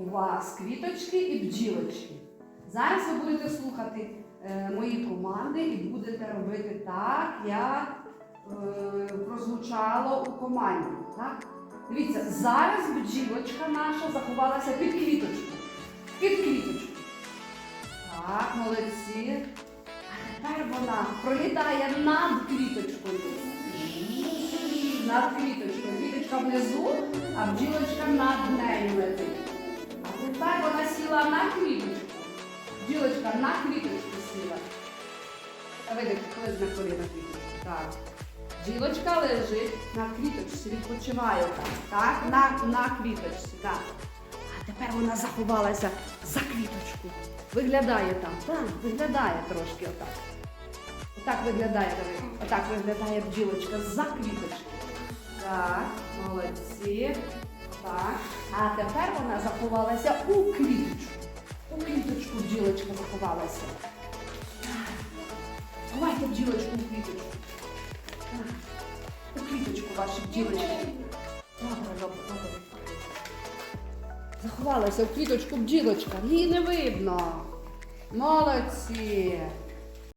у вас квіточки і бджілочки. Зараз ви будете слухати е, мої команди і будете робити так, як е, прозвучало у команді. Так? Дивіться, зараз бджілочка наша заховалася під квіточку. Під квіточку. Так, молодці. А тепер вона пролітає над квіточкою. Над квіточкою. Квіточка внизу, а бджілочка над нею летить. Сіла на квіточку. Бджілочка на квіточку сіла. Видите, коли на коліна квіточку. Так. Бджілочка лежить на квіточці, відпочиває. Так, на, на квіточці. Так. А тепер вона заховалася за квіточку. Виглядає там. Так, виглядає трошки отак. Отак виглядає. Отак виглядає бджілочка за квіточки. Так, молодці. Тепер вона заховалася у квіточку. У квіточку бджілочка заховалася. Ховайте бджілочку у квіточку. У квіточку ваші бджілочки. Добре, добре, добре. Заховалася в квіточку бджілочка. Її не видно. Молодці.